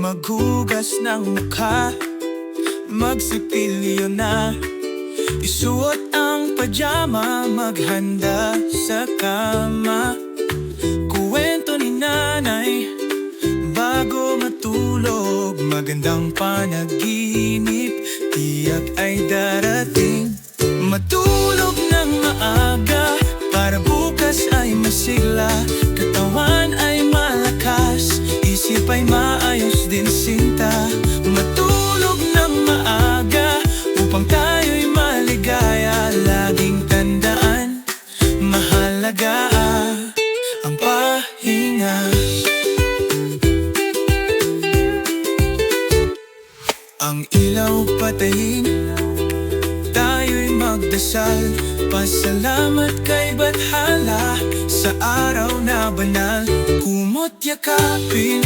Maghugas ng mukha. Magsipilyo na. Isuot ang pajama Maghanda sa kama. Kuwento ni nanay Bago matulog Magandang panaginip. Tiyak ay darating. Matulog ng maaga Para bukas ay masigla Upang tayo'y maligaya Laging tandaan Mahalaga ang pahinga. Ang ilaw patayin Tayo'y magdasal. Pasalamat kay Bathala Sa araw na banal. Kumot yakapin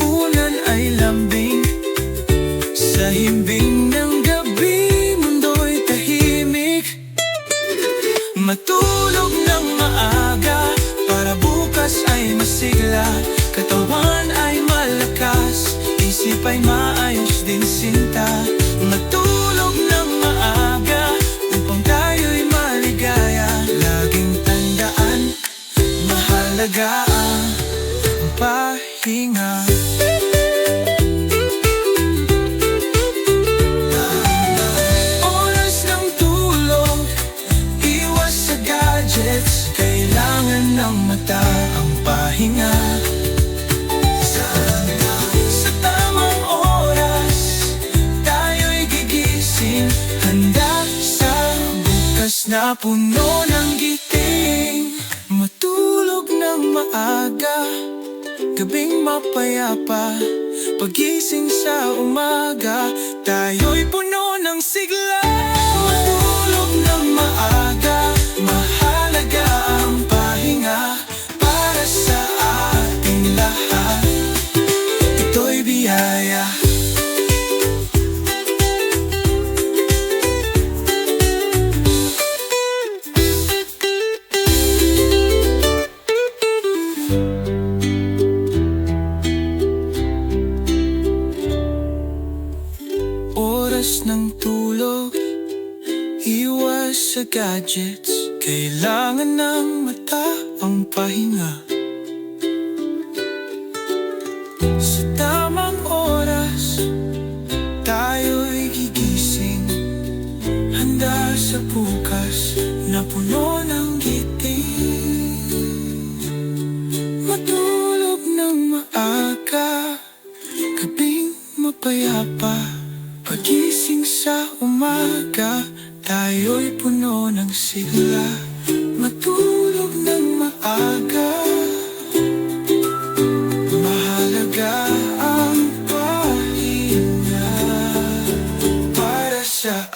Ulan ay lambing Sa himbing masigla Katawan ay malakas Isip ay maayos din sinta. Matulog ng maaga Upang tayo'y maligaya. Laging tandaan Mahalaga ang pahinga. Oras ng tulog Iwas sa gadgets Kailangan ng mata pahinga Sa, tamang oras Tayo'y gigising. Handa sa bukas na puno ng giting Matulog ng maaga Gabing mapayapa Pagising sa umaga Tayo'y Oras ng tulog Iwas sa gadgets. Kailangan ng mata ang pahinga. Sa tamang oras Tayo'y gigising. Handa sa bukas Pagising sa umaga Tayo'y puno ng sigla. Matulog ng maaga. Mahalaga ang pahinga. Para sa